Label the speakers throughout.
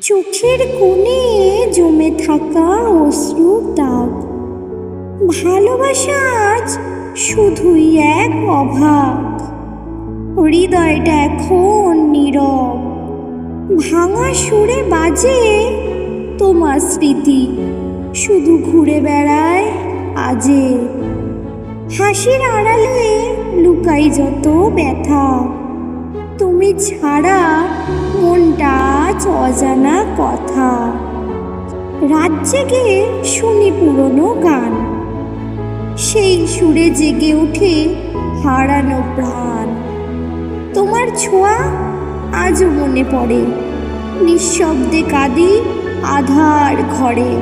Speaker 1: চোখের কোণে জমে থাকা অশ্রু দাগ ভালোবাসা আজ শুধুই এক অভাব। হৃদয়টা এখন নীরব। ভাঙা সুরে বাজে তোমার স্মৃতি। শুধু ঘুরে বেড়ায় আজে। হাসির আড়ালে লুকাই যত ব্যথা। তুমি ছাড়া অজানা কথা। রাত জেগে শুনি পুরনো গান। সেই সুরে জেগে ওঠে হারানো প্রাণ। তোমার ছোঁয়া আজও মনে পড়ে। নিঃশব্দে কাঁদি আধার ঘরে।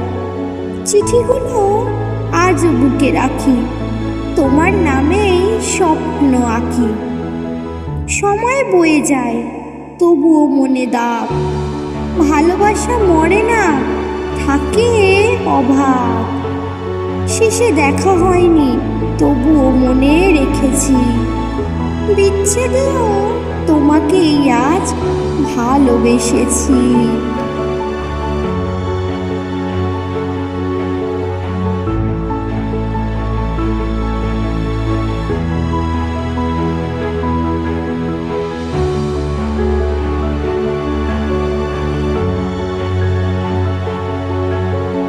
Speaker 1: চিঠিগুলো আজও বুকে রাখি। তোমার নামেই স্বপ্ন আঁকি। সময় বয়ে যায়, তবুও মনে দাগ ভালোবাসা মরে না, থাকে অভাব। শেষে দেখা হয়নি, তবুও মনে রেখেছি। বিচ্ছেদেও তোমাকেই আজ ভালোবেসেছি।